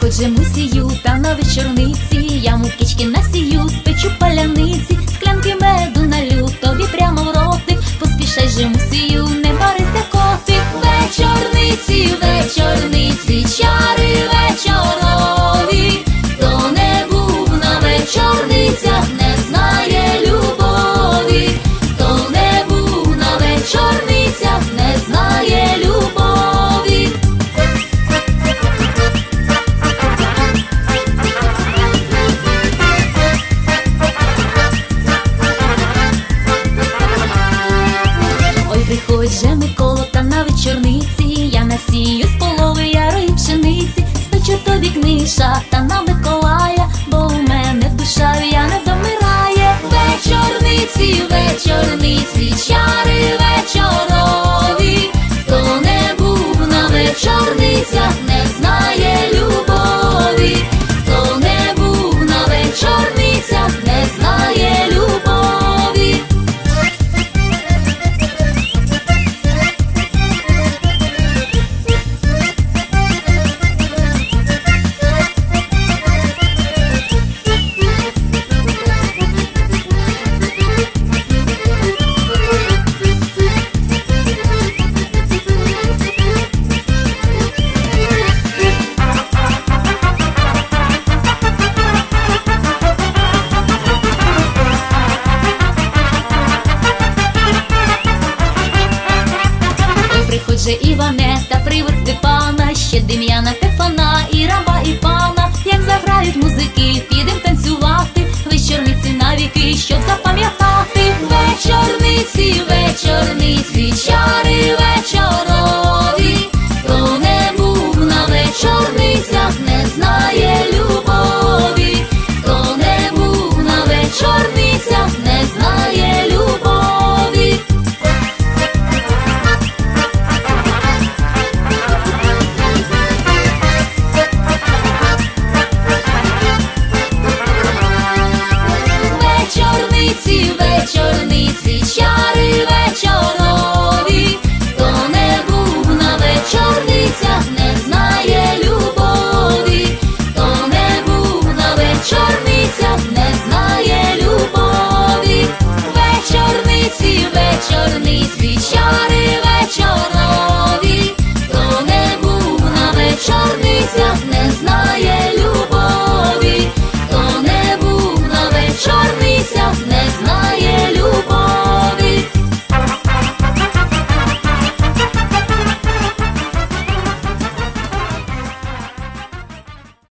хоч же мусію та на вечорниці, яму кички насію, спечу паляниці, склянки чоловік та шахта же Іванета, привид Степана, ще Дем'яна, тефана, і раба, і пана, як заграють музики, підем танцювати, вечорниці навіки, щоб запам'ятати вечорниці, вечорниці. shall